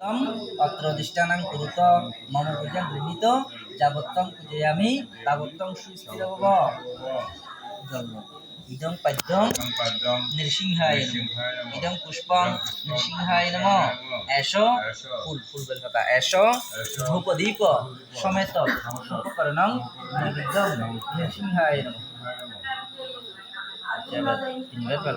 তম অত্র অধিষ্ঠানাং কুরুত, মম পূজাং গৃহীত, যাবত্তং পূজয়ামি, তাবত্তং সুস্থির ভব। জন্ম। ইদং পাদ্যং নৃসিংহায়। ইদং পুষ্পং নৃসিংহায় নম। এস ফুল ফুল বেল পাতা। এস ধূপদীপ সমেত উপকরণং নৈবেদ্যং নৃসিংহায় নমঃ। আচ্ছা তিনবার বেল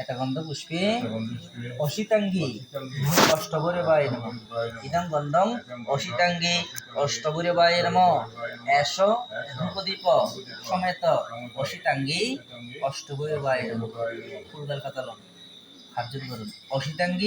এত গন্ধ পুষ্পে। অশিতাঙ্গি। অষ্টভরে বায় নম। ইদং গন্ধম অশিতাঙ্গি। অষ্টভরে বায় নম। এস ধূপদীপ সমেত অশিতাঙ্গি। অষ্টভরে বায় নম। ফুলবেল পাতাল হাত জোর করুন। অশিতাঙ্গী।